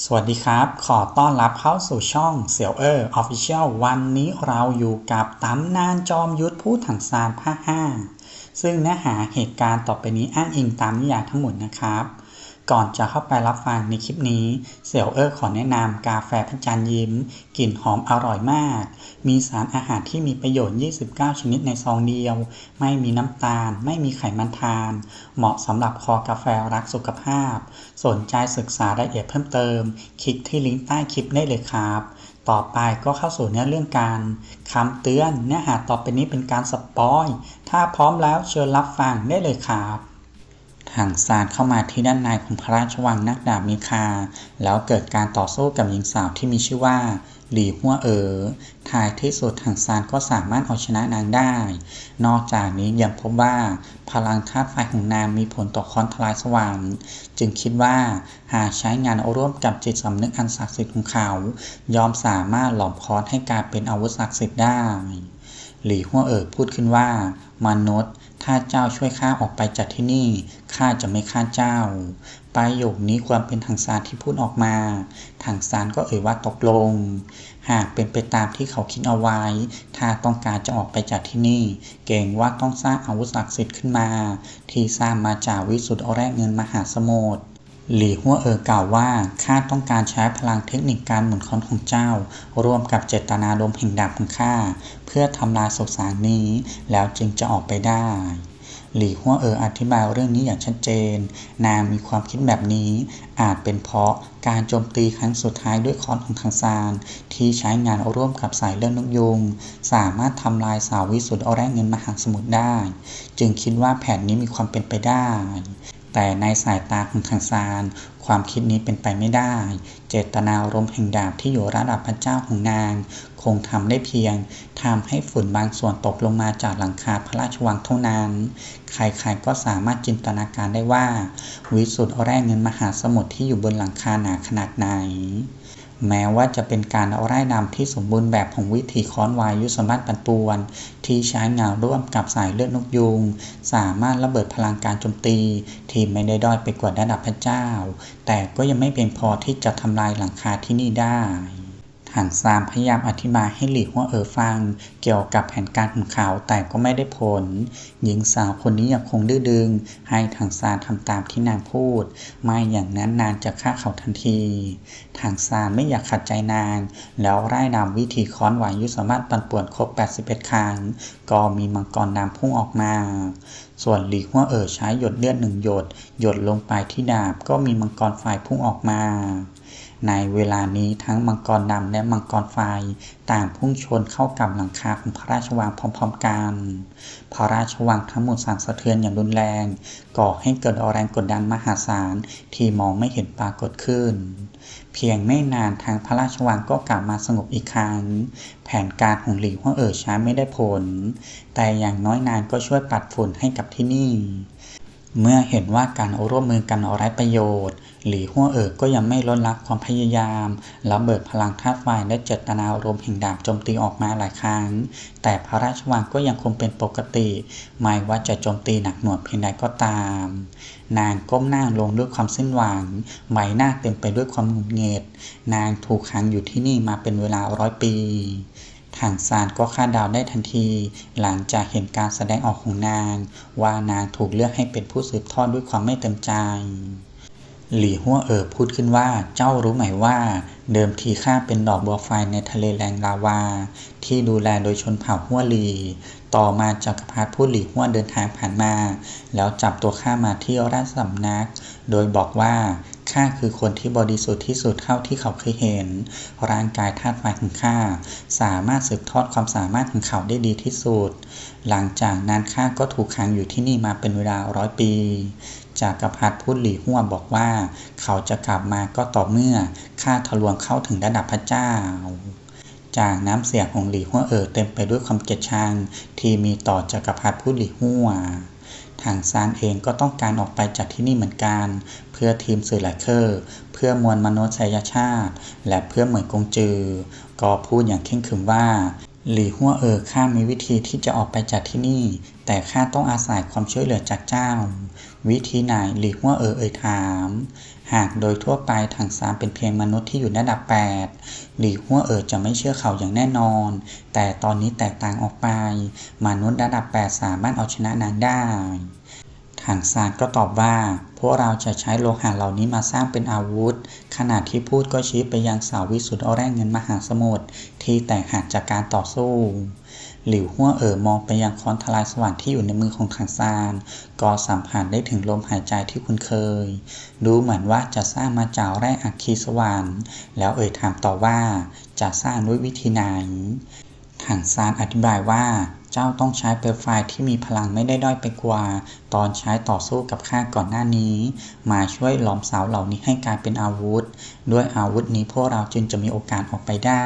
สวัสดีครับ ขอต้อนรับเข้าสู่ช่องเสี่ยวเออร์ออฟฟิเชียลวันนี้เราอยู่กับตำนานจอมยุทธผู้ถังซานภาค5ซึ่งเนื้อหาเหตุการณ์ต่อไปนี้อ้างอิงตามนิยายทั้งหมดนะครับ ก่อนจะเข้าไปรับฟังในคลิปนี้ เสี่ยวเออร์ขอแนะนำกาแฟพระจันทร์ยิ้ม กลิ่นหอมอร่อยมาก มีสารอาหารที่มีประโยชน์ 29 ชนิดในซองเดียว ไม่มีน้ำตาล ไม่มีไขมันทาน เหมาะสำหรับคอกาแฟรักสุขภาพ สนใจศึกษารายละเอียดเพิ่มเติม คลิกที่ลิงก์ใต้คลิปได้เลยครับ ต่อไปก็เข้าสู่เนื้อเรื่องการคำเตือนเนื้อหาต่อไปนี้เป็นการสปอย ถ้าพร้อมแล้วเชิญรับฟังได้เลยครับ ถังซานเข้ามาที่ด้านในของพระราชวังนักดาบมีคา แล้วเกิดการต่อสู้กับหญิงสาวที่มีชื่อว่าหลี่ฮั่วเอ๋อท้ายที่สุดถังซานก็สามารถเอาชนะนางได้ นอกจากนี้ยังพบว่า พลังธาตุไฟของนางมีผลต่อคอนทลายสว่างจึงคิดว่าหากใช้งานร่วมกับจิตสำนึกอันศักดิ์สิทธิ์ของเขา ยอมสามารถหลอมคอนให้กลายเป็นอาวุธศักดิ์สิทธิ์ได้ หลี่ฮั่วเอ๋อพูดขึ้นว่ามนุษย์ ถ้าเจ้าช่วยข้าออกไปจากที่นี่ ข้าจะไม่ฆ่าเจ้า ประโยคนี้ความเป็นทางซานที่พูดออกมา ทางซานก็เอ่ยว่าตกลง หากเป็นไปตามที่เขาคิดเอาไว้ ถ้าต้องการจะออกไปจากที่นี่ เก่งว่าต้องสร้างอาวุธศักดิ์สิทธิ์ขึ้นมา ที่สร้างมาจากวิสุทธิ์เอแรกเงินมหาสมุทร หลี่ฮั่วเอ๋อกล่าวว่าข้าต้องการใช้พลังเทคนิคการหมุนค้อนของเจ้า ร่วมกับเจตนารมณ์แห่งดาบของข้าเพื่อทำลายสุสานนี้ แล้วจึงจะออกไปได้ หลี่ฮั่วเอ๋ออธิบายเรื่องนี้อย่างชัดเจน นางมีความคิดแบบนี้ อาจเป็นเพราะการโจมตีครั้งสุดท้ายด้วยค้อนของทางซาน ที่ใช้งานร่วมกับสายเลือดนกยุงสามารถทำลายสาววิสุทธิ์เอาแรกเงินมหาสมุทรได้ จึงคิดว่าแผนนี้มีความเป็นไปได้ แต่ในสายตาของทางซาน ความคิดนี้เป็นไปไม่ได้ เจตนารมณ์แห่งดาบที่อยู่ระดับพระเจ้าของนาง คงทำได้เพียงทำให้ฝุ่นบางส่วนตกลงมาจากหลังคาพระราชวังเท่านั้น ใครๆก็สามารถจินตนาการได้ว่า วิสุทธิ์เอาแร่เงินมหาสมุทรที่อยู่บนหลังคาหนาขนาดไหน แม้ว่าจะเป็นการเอาไร่นำที่สมบูรณ์แบบของวิธีค้อนวายุสมัติปันปวน ที่ใช้เงาร่วมกับสายเลือดนกยุง สามารถระเบิดพลังการโจมตี ที่ไม่ได้ด้อยไปกว่าระดับพระเจ้า แต่ก็ยังไม่เพียงพอที่จะทำลายหลังคาที่นี่ได้ ถังซานพยายามอธิบายให้หลี่ฮั่วเอ๋อฟัง เกี่ยวกับแผนการของเขาแต่ก็ไม่ได้ผล หญิงสาวคนนี้ยังคงดื้อดึง ให้ถังซานทำตามที่นางพูด ไม่อย่างนั้นนางจะฆ่าเขาทันทีถังซานไม่อยากขัดใจนาง แล้วไล่นำวิธีค้อนหวายุสามารถปันป่วนครบ 81 ครั้ง ก็มีมังกรดำพุ่งออกมา ส่วนหลี่ฮั่วเอ๋อใช้หยดเลือดหนึ่งหยด หยดลงไปที่ดาบก็มีมังกรไฟพุ่งออกมา ในเวลานี้ทั้งมังกรดำและมังกรไฟ ต่างพุ่งชนเข้ากับหลังคาของพระราชวังพร้อมๆกัน พระราชวังทั้งหมดสั่นสะเทือนอย่างรุนแรง ก่อให้เกิดแรงกดดันมหาศาลที่มองไม่เห็นปรากฏขึ้น เพียงไม่นานทางพระราชวังก็กลับมาสงบอีกครั้ง แผนการของหลี่ฮั่วเอ๋อช้าไม่ได้ผล แต่อย่างน้อยนางก็ช่วยปัดฝุ่นให้กับที่นี่ เมื่อเห็นว่าการร่วมมือกันไร้ประโยชน์ หลี่ฮั่วเอ๋อก็ยังไม่ลดละความพยายามระเบิดพลังธาตุไฟและเจตนารมณ์แห่งดาบโจมตีออกมาหลายครั้ง แต่พระราชวังก็ยังคงเป็นปกติ ไม่ว่าจะโจมตีหนักหน่วงเพียงใดก็ตาม นางก้มหน้าลงด้วยความสิ้นหวัง ใบหน้าเต็มไปด้วยความหงุดหงิด นางถูกขังอยู่ที่นี่มาเป็นเวลาร้อยปี ทางซานก็คาดเดาได้ทันที หลังจากเห็นการแสดงออกของนาง ว่านางถูกเลือกให้เป็นผู้สืบทอดด้วยความไม่เต็มใจ หลี่ฮั่วเอ๋อพูดขึ้นว่าเจ้ารู้ไหมว่า เดิมทีข้าเป็นดอกบัวไฟในทะเลแรงลาวา ที่ดูแลโดยชนเผ่าฮั่วหลี ต่อมาจักรพรรดิผู้หลี่ฮั่วเดินทางผ่านมา แล้วจับตัวข้ามาที่ราชสำนัก โดยบอกว่าข้าคือคนที่บริสุทธิ์ที่สุดเท่าที่เขาเคยเห็น ร่างกายธาตุไฟของข้าสามารถสืบทอดความสามารถของเขาได้ดีที่สุด หลังจากนั้นข้าก็ถูกขังอยู่ที่นี่มาเป็นเวลาร้อยปี จากกรพรรดิพูดหลี่ฮั่วบอกว่า เขาจะกลับมาก็ต่อเมื่อข้าทะลวงเข้าถึงระดับพระเจ้า จากน้ำเสียงของหลี่ฮั่วเอ๋อเต็มไปด้วยความเกลียดชังที่มีต่อจักรพรรดิผู้หลี่ฮั่วทางซานเองก็ต้องการออกไปจากที่นี่เหมือนกัน เพื่อทีมสื่อหลายเคอร์ เพื่อมวลมนุษยชาติ และเพื่อเหมยกงจือ ก็พูดอย่างเข่งขรึมว่า หลี่ฮั่วเอ๋อข้ามีวิธีที่จะออกไปจากที่นี่ แต่ข้าต้องอาศัยความช่วยเหลือจากเจ้า วิธีไหนหลี่ฮั่วเอ๋อเอ่ยถาม หากโดยทั่วไปถังซานเป็นเพียงมนุษย์ที่อยู่ในระดับ 8 หลี่ฮั่วเอ๋อจะไม่เชื่อเขาอย่างแน่นอน แต่ตอนนี้แตกต่างออกไป มนุษย์ระดับ 8 สามารถเอาชนะนางได้ถังซานก็ตอบว่า พวกเราจะใช้โลหะเหล่านี้มาสร้างเป็นอาวุธ ขณะที่พูดก็ชี้ไปยังสาววิสุทธ์อแร่เงินมหาสมุทรที่แตกหักจากการต่อสู้ หลิวหัวเอ๋อมองไปยังค้อนทลายสวรรค์ที่อยู่ในมือของถังซานก็สัมผัสได้ถึงลมหายใจที่คุ้นเคย ดูเหมือนว่าจะสร้างมาจากแร่อัคคีสวรรค์แล้วเอ่ยถามต่อว่าจะสร้างด้วยวิธีไหนถังซานอธิบายว่าเจ้าต้องใช้เปลวไฟที่มีพลังไม่ได้ด้อยไปกว่า ตอนใช้ต่อสู้กับข้าก่อนหน้านี้ มาช่วยหลอมสาวเหล่านี้ให้กลายเป็นอาวุธ ด้วยอาวุธนี้พวกเราจึงจะมีโอกาสออกไปได้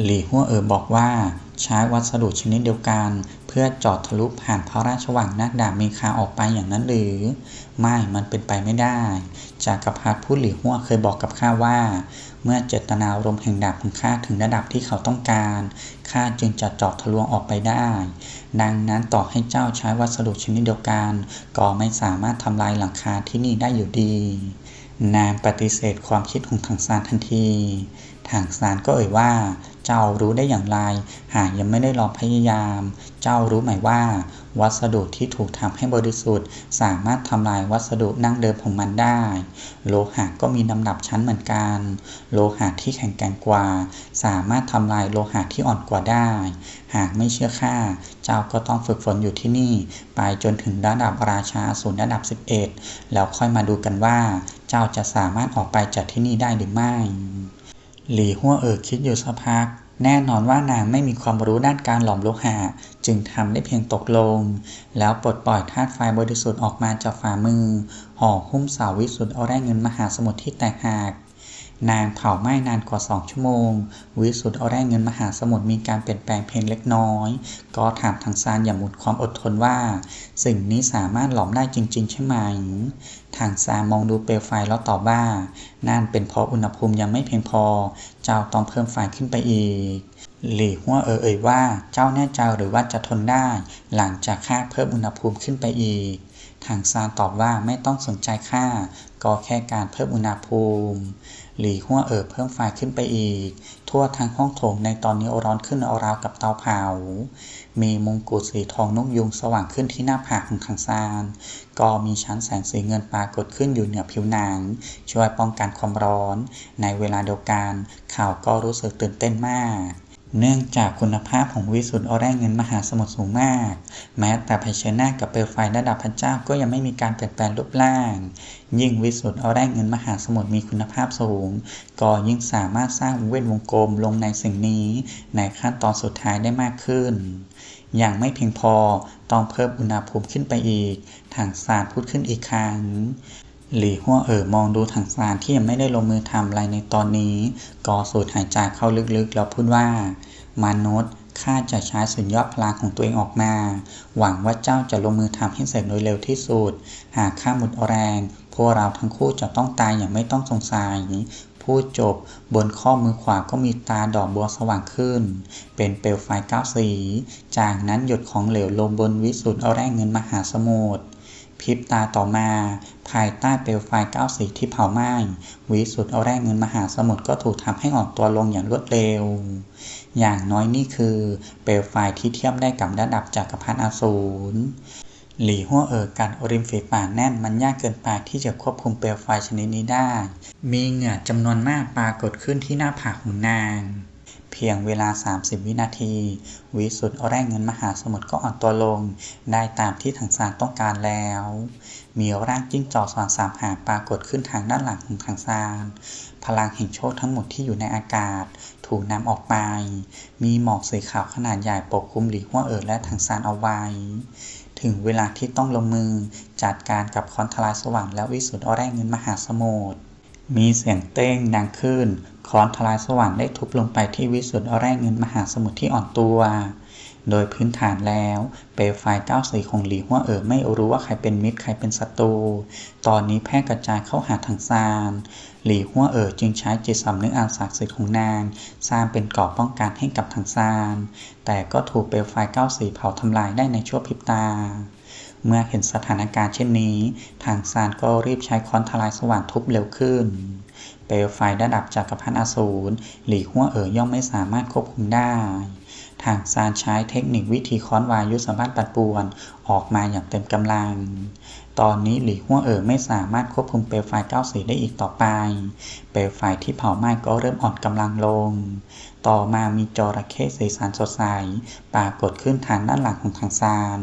หลี่ฮั่วเอ๋อบอกว่า ใช้วัสดุชนิดเดียวกัน เพื่อจอดทะลุผ่านพระราชวังนักดาบมีคาออกไปอย่างนั้นหรือ ไม่มันเป็นไปไม่ได้ จากกัปพรรดิผู้หลี่ฮั่วเคยบอกกับข้าว่า เมื่อเจตนารมแห่งดาบของข้าถึงระดับที่เขาต้องการข้าจึงจะจาะทะลวงออกไปได้ ดังนั้นต่อให้เจ้าใช้วัสดุชนิดเดียวกัน ก็ไม่สามารถทำลายหลังคาที่นี่ได้อยู่ดีนางปฏิเสธความคิดของถังซานทันที ถังซานก็เอ่ยว่า เจ้ารู้ได้อย่างไร หากยังไม่ได้ลองพยายาม เจ้ารู้ไหมว่า วัสดุที่ถูกทำให้บริสุทธิ์ สามารถทำลายวัสดุนั่งเดิมของมันได้ โลหะก็มีลำดับชั้นเหมือนกัน โลหะที่แข็งแกร่งกว่า สามารถทำลายโลหะที่อ่อนกว่าได้ หากไม่เชื่อข้าเจ้าก็ต้องฝึกฝนอยู่ที่นี่ ไปจนถึงระดับราชาศูนย์ระดับ 11 แล้วค่อยมาดูกันว่า เจ้าจะสามารถออกไปจากที่นี่ได้หรือไม่ หลี่หัวเอ๋อคิดอยู่สักพัก แน่นอนว่านางไม่มีความรู้ด้านการหลอมโลหะจึงทำได้เพียงตกลง แล้วปลดปล่อยธาตุไฟบริสุทธิ์ออกมาจากฝ่ามือห่อหุ้มสาววิสุทธ์เอาแร่เงินมหาสมุทรที่แตกหัก นางเผาไหม้นานกว่าสองชั่วโมง วิสุทธ์เอาแร่เงินมหาสมุทรมีการเปลี่ยนแปลงเพียงเล็กน้อย ก็ถามทางซานอย่างหมดความอดทนว่า สิ่งนี้สามารถหลอมได้จริง ๆ ใช่ไหม ทางซานมองดูเปลวไฟแล้วตอบว่านั่นเป็นเพราะอุณหภูมิยังไม่เพียงพอ เจ้าต้องเพิ่มไฟขึ้นไปอีกหลี่หัวเออเอ่ยว่าเจ้าแน่ใจหรือว่าจะทนได้ หลังจากข้าเพิ่มอุณหภูมิขึ้นไปอีก ทางซานตอบว่าไม่ต้องสนใจข้าก็แค่การเพิ่มอุณหภูมิ หลี่หัวเอ๋อเพิ่มไฟขึ้นไปอีก ทั่วทั้งห้องโถงในตอนนี้ร้อนขึ้นราวกับเตาเผา มีมงกุฎสีทองนกยุงสว่างขึ้นที่หน้าผากของทางซาน ก็มีชั้นแสงสีเงินปรากฏขึ้นอยู่เหนือผิวหนัง ช่วยป้องกันความร้อน ในเวลาเดียวกัน ข่าวก็รู้สึกตื่นเต้นมาก เนื่องจากคุณภาพของวิสุทธ์เอร่เงินมหาสมุทรสูงมาก แม้แต่เผชิญหน้ากับเปลวไฟระดับพระเจ้าก็ยังไม่มีการเปลี่ยนแปลงรูปร่าง ยิ่งวิสุทธ์เอร่เงินมหาสมุทรมีคุณภาพสูง ก็ยิ่งสามารถสร้างวงเวทวงกลมลงในสิ่งนี้ในขั้นตอนสุดท้ายได้มากขึ้น อย่างไม่เพียงพอต้องเพิ่มอุณหภูมิขึ้นไปอีก ทางซานพูดขึ้นอีกครั้ง หลี่หัวเอ๋อมองดูถังซานที่ยังไม่ได้ลงมือทำอะไรในตอนนี้ก็สูดหายใจเข้าลึกๆ แล้วพูดว่า มนุษย์ข้าจะใช้สุดยอดพลังของตัวเองออกมา หวังว่าเจ้าจะลงมือทำให้เสร็จโดยเร็วที่สุด หากข้าหมดแรง พวกเราทั้งคู่จะต้องตายอย่างไม่ต้องสงสัยพูดจบบนข้อมือขวาก็มีตาดอกบัวสว่างขึ้น เป็นเปลวไฟเก้าสี จากนั้นหยดของเหลวลงบนวิสุทธ์เอาแร่เงินมหาสมุทร พริบตาต่อมา ภายใต้เปลวไฟเก้าสีที่เผาไหม้วิสุทธ์เอาแร่เงินมหาสมุทรก็ถูกทำให้อ่อนตัวลงอย่างรวดเร็ว อย่างน้อยนี่คือ เปลวไฟที่เทียบได้กับระดับจักรพรรดิอสูรหลีหัวเอ๋อกัดริมฝีปากแน่นมันยากเกินไปที่จะควบคุมเปลวไฟชนิดนี้ได้ มีเหงื่อจำนวนมากปรากฏขึ้นที่หน้าผากของนาง เพียงเวลา 30 วินาทีวิสุทธ์เอาแร่เงินมหาสมุทรก็อ่อนตัวลง ได้ตามที่ถังซานต้องการแล้ว มีร่างจิ้งจอกสว่างสามหางปรากฏขึ้นทางด้านหลังของถังซานพลังแห่งโชคทั้งหมดที่อยู่ในอากาศ ถูกนำออกไป มีหมอกสีขาวขนาดใหญ่ปกคลุมหลีหัวเอ๋อและถังซานเอาไว้ ถึงเวลาที่ต้องลงมือจัดการกับคอนทลายสว่างและวิสุทธ์เอาแร่เงินมหาสมุทร มีเสียงเต้งดังขึ้นค้อนทลายสว่างได้ทุบลงไปที่วิสุทธ์เอาแร่เงินมหาสมุทรที่อ่อนตัว โดยพื้นฐานแล้ว เปลวไฟเก้าสีของหลีหัวเอ๋อไม่รู้ว่าใครเป็นมิตรใครเป็นศัตรูตอนนี้แพร่กระจายเข้าหาทางซานหลีหัวเอ๋อจึงใช้จิตสำนึกอันศักดิ์สิทธิ์ของนางสร้างเป็นเกราะป้องกันให้กับทางซานแต่ก็ถูกเปลวไฟเก้าสีเผาทำลายได้ในชั่วพริบตา เมื่อเห็นสถานการณ์เช่นนี้ ทางซานก็รีบใช้ค้อนทลายสว่านทุบเร็วขึ้น เปลวไฟระดับจักรพรรดิอสูรหลีหัวเอ๋อย่อมไม่สามารถควบคุมได้ ทางซานใช้เทคนิควิธีค้อนวายุสามารถปัดป่วนออกมาอย่างเต็มกำลัง ตอนนี้หลีหัวเอ๋อไม่สามารถควบคุมเปลวไฟเก้าสีได้อีกต่อไป เปลวไฟที่เผาไหม้ก็เริ่มอ่อนกำลังลง ต่อมามีจระเข้สีสันสดใสปรากฏขึ้นทางด้านหลังของทางซาน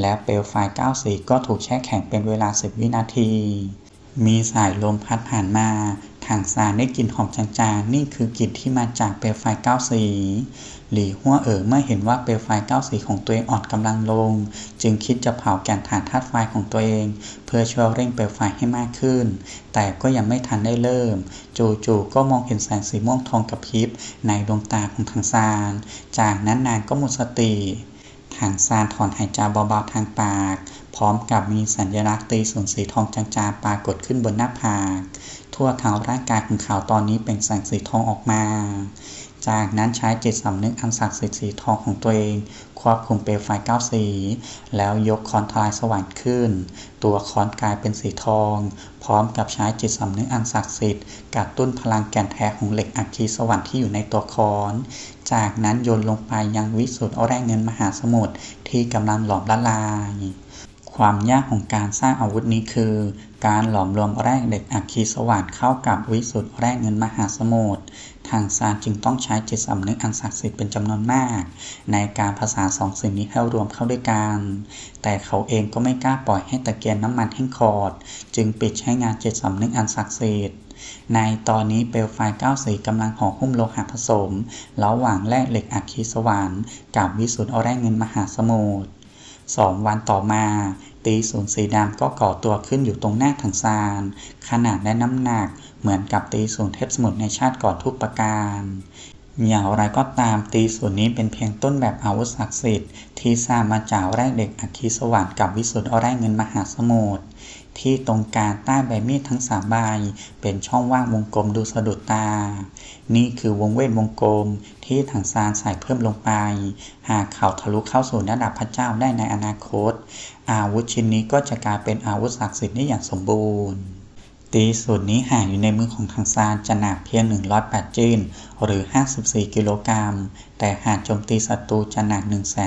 และเปลวไฟก้าสีก็ถูกแช่แข็งเป็นเวลาสิบวินาที มีสายลมพัดผ่านมา ทางซานได้กลิ่นหอมจางๆ นี่คือกลิ่นที่มาจากเปลวไฟเก้าสี หลี่หัวเอ๋อเมื่อเห็นว่าเปลวไฟเก้าสีของตัวเองอ่อนกำลังลง จึงคิดจะเผาแก่นฐานธาตุไฟของตัวเอง เพื่อช่วยเร่งเปลวไฟให้มากขึ้น แต่ก็ยังไม่ทันได้เริ่ม จู่ๆก็มองเห็นแสงสีม่วงทองกระพริบในดวงตาของทางซาน จากนั้นนางก็หมดสติ หางซานถอนหายใจเบาๆทางปาก พร้อมกับมีสัญลักษณ์ตีส่วนสีทองจางๆปรากฏขึ้นบนหน้าผาก ทั่วทั้งร่างกายของเขาตอนนี้เป็นแสงสีทองออกมา จากนั้นใช้จิตสำนึกอันศักดิ์สิทธิ์สีทองของตัวเอง ควบคุมเปลวไฟเก้าสี แล้วยกคอนทลายสว่างขึ้น ตัวคอนกลายเป็นสีทอง พร้อมกับใช้จิตสำนึกอันศักดิ์สิทธิ์กระตุ้นพลังแก่นแท้ของเหล็กอัคคีสวรรค์ที่อยู่ในตัวคอน จากนั้นโยนลงไปยังวิสุทธ์แร่เงินมหาสมุทรที่กำลังหลอมละลายความยากของการสร้างอาวุธนี้คือ การหลอมรวมแร่เหล็กอัคคีสว่านเข้ากับวิสุทธ์แร่เงินมหาสมุทร ทางซานจึงต้องใช้จิตสำนึกอันศักดิ์สิทธิ์เป็นจำนวนมาก ในการผสานสองสิ่งนี้ให้รวมเข้าด้วยกัน แต่เขาเองก็ไม่กล้าปล่อยให้ตะเกียงน้ำมันแห้งขอด จึงปิดใช้งานจิตสำนึกอันศักดิ์สิทธิ์ในตอนนี้เปลวไฟเก้าสีกำลังห่อหุ้มโลหะผสมระหว่างแร่เหล็กอัคคีสว่านกับวิสุทธ์อแร่เงินมหาสมุทรสองวันต่อมา ตีศูนย์สีดำก็ก่อตัวขึ้นอยู่ตรงหน้าถังซาน ขนาดและน้ำหนักเหมือนกับตีศูนย์เทพสมุทรในชาติก่อนทุกประการ อย่างไรก็ตามตีศูนย์นี้เป็นเพียงต้นแบบอาวุธศักดิ์สิทธิ์ที่สร้างมาจากแร่เด็กอัคคีสวรรค์กับวิสุทธ์แร่เงินมหาสมุทร ที่ตรงกลางใต้ใบมีดทั้งสามใบเป็นช่องว่างวงกลมดูสะดุดตา นี่คือวงเวทวงกลมที่ถังซานใส่เพิ่มลงไป หากเขาทะลุเข้าสู่ระดับพระเจ้าได้ในอนาคต อาวุธชิ้นนี้ก็จะกลายเป็นอาวุธศักดิ์สิทธิ์ได้อย่างสมบูรณ์ ตีสูตรนี้หากอยู่ในมือของทางซานจะหนักเพียง 108จินหรือ 54 กิโลกรัม แต่หากโจมตีศัตรูจะหนัก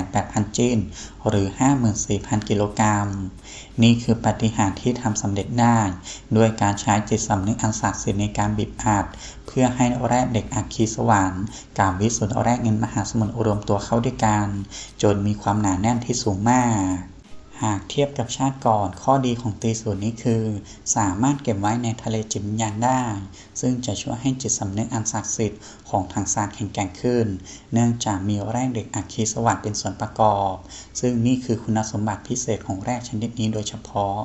18,000จินหรือ 54,000 กิโลกรัม นี่คือปฏิหารที่ทำสำเร็จได้ ด้วยการใช้จิตสำนึกอันศักดิ์สิทธิ์ในการบีบอัด เพื่อให้แร่เด็กอัคคีสวรรค์กับวิสุทธ์แร่เงินมหาสมุทรรวมตัวเข้าด้วยกัน จนมีความหนาแน่นที่สูงมาก หากเทียบกับชาติก่อน ข้อดีของตีสูตรนี้คือ สามารถเก็บไว้ในทะเลจิตวิญญาณได้ ซึ่งจะช่วยให้จิตสำนึกอันศักดิ์สิทธิ์ของทางซานแข็งแกร่งขึ้น เนื่องจากมีแร่เด็กอัคคีสวัสดิ์เป็นส่วนประกอบ ซึ่งนี่คือคุณสมบัติพิเศษของแร่ชนิดนี้โดยเฉพาะ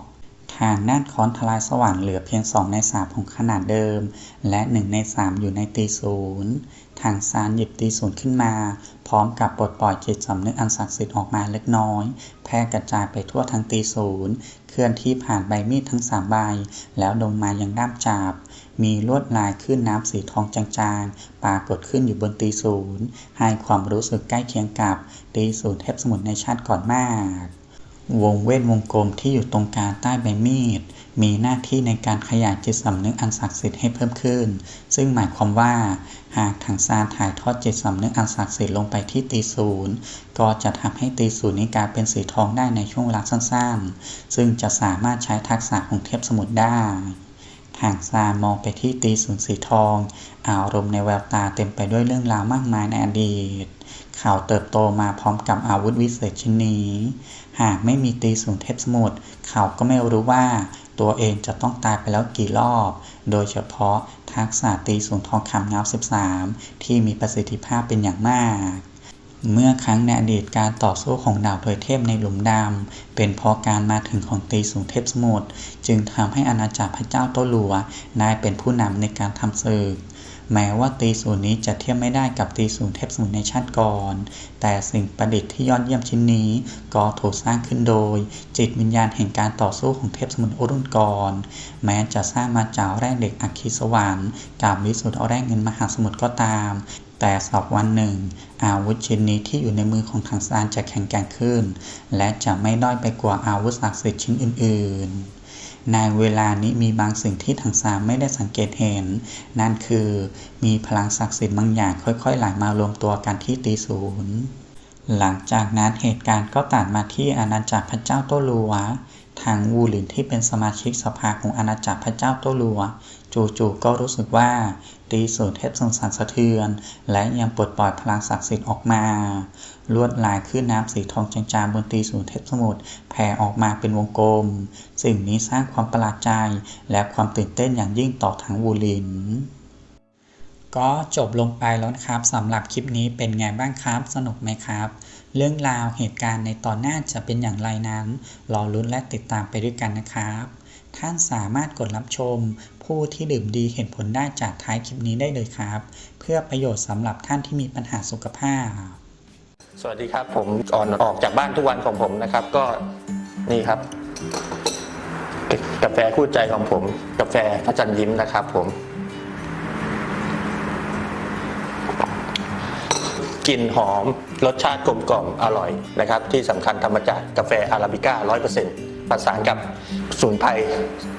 ทางด้านค้อนทลายสว่านเหลือเพียง 2 ใน 3 ของขนาดเดิม และ 1 ใน 3 อยู่ในตีศูนย์ทางซานหยิบตีศูนย์ขึ้นมา พร้อมกับปลดปล่อยจิตสำนึกอันศักดิ์สิทธิ์ออกมาเล็กน้อย แพร่กระจายไปทั่วทั้งตีศูนย์เคลื่อนที่ผ่านใบมีดทั้งสามใบ แล้วลงมายังด้ามจับมีลวดลายขึ้นน้ำสีทองจางๆ ปรากฏขึ้นอยู่บนตีศูนย์ให้ความรู้สึกใกล้เคียงกับตีศูนย์เทพสมุทรในชาติก่อนมาก วงเวทวงกลมที่อยู่ตรงกลางใต้ใบมีด มีหน้าที่ในการขยายจิตสำนึกอันศักดิ์สิทธิ์ให้เพิ่มขึ้น ซึ่งหมายความว่า หากทางซานถ่ายทอดจิตสำนึกอันศักดิ์สิทธิ์ลงไปที่ตีศูนย์ก็จะทำให้ตีศูนย์นี้กลายเป็นสีทองได้ในช่วงเวลาสั้นๆ ซึ่งจะสามารถใช้ทักษะของเทพสมุทรได้ทางซานมองไปที่ตีศูนย์สีทอง อารมณ์ในแววตาเต็มไปด้วยเรื่องราวมากมายในอดีต ข่าวเติบโตมาพร้อมกับอาวุธวิเศษชิ้นนี้ หากไม่มีตีศูนย์เทพสมุทรเขาก็ไม่รู้ว่าตัวเองจะต้องตายไปแล้วกี่รอบ โดยเฉพาะทักษะตีศูนย์ทองคำเงา13 ที่มีประสิทธิภาพเป็นอย่างมากเมื่อครั้งในอดีตการต่อสู้ของดาวโดยเทพในหลุมดำ เป็นเพราะการมาถึงของตีสูงเทพสมุทรจึงทำให้อาณาจักรพระเจ้าโตหลัวได้เป็นผู้นำในการทำศึก แม้ว่าตีศูนย์นี้จะเทียบไม่ได้กับตีศูนย์เทพสมุทรในชาติก่อน แต่สิ่งประดิษฐ์ที่ยอดเยี่ยมชิ้นนี้ก็ถูกสร้างขึ้นโดย จิตวิญญาณแห่งการต่อสู้ของเทพสมุทรรุ่นก่อน แม้จะสร้างมาจากแร่เหล็กอัคคีสวรรค์กับวิสุทธิ์เอาแร่เงินมหาสมุทรก็ตามแต่สักวันหนึ่ง อาวุธชิ้นนี้ที่อยู่ในมือของทางซานจะแข็งแกร่งขึ้น และจะไม่ด้อยไปกว่าอาวุธศักดิ์สิทธิ์ชิ้นอื่น ๆ ในเวลานี้มีบางสิ่งที่ทางซานไม่ได้สังเกตเห็น นั่นคือ มีพลังศักดิ์สิทธิ์บางอย่างค่อยๆไหลมารวมตัวกันที่ตีศูนย์หลังจากนั้นเหตุการณ์ก็ตัดมาที่อาณาจักรพระเจ้าโตลัว ทางวูหลินที่เป็นสมาชิกสภาของอาณาจักรพระเจ้าโตลัว จู่ๆก็รู้สึกว่าตีสูนเทพสงสารสะเทือน และยังปลดปล่อยพลังศักดิ์สิทธิ์ออกมา ลวดลายขึ้นน้ำสีทองจางๆบนตีสูนเทพสมุทรแผ่ออกมาเป็นวงกลม สิ่งนี้สร้างความประหลาดใจและความตื่นเต้นอย่างยิ่งต่อทางวูลินก็จบลงไปแล้วนะครับสำหรับคลิปนี้เป็นไงบ้างครับ สนุกไหมครับ เรื่องราวเหตุการณ์ในตอนหน้าจะเป็นอย่างไรนั้น รอลุ้นและติดตามไปด้วยกันนะครับ ท่านสามารถกดรับชม ผู้ที่ดื่มดีเห็นผลได้จากท้ายคลิปนี้ได้เลยครับ เพื่อประโยชน์สำหรับท่านที่มีปัญหาสุขภาพ สวัสดีครับผมก่อนออกจากบ้านทุกวันของผมนะครับ ก็นี่ครับ กาแฟคู่ใจของผม กาแฟพระจันทร์ยิ้มนะครับ ผมกลิ่นหอม รสชาติกลมกล่อมอร่อยนะครับ ที่สำคัญทำมาจากกาแฟอาราบิก้า 100%ผสานกับสมุนไพร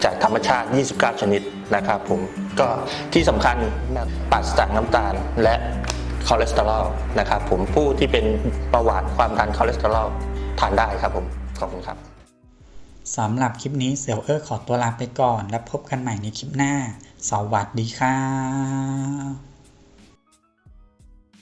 จากธรรมชาติ 29 ชนิดนะครับผมก็ที่สำคัญปราศจากน้ำตาลและ คอเลสเตอรอลนะครับผมผู้ที่เป็นประวัติความดันคอเลสเตอรอลทานได้ครับผมขอบคุณครับสำหรับคลิปนี้เซลเออร์ขอตัวลาไปก่อน แล้วพบกันใหม่ในคลิปหน้า สวัสดีครับ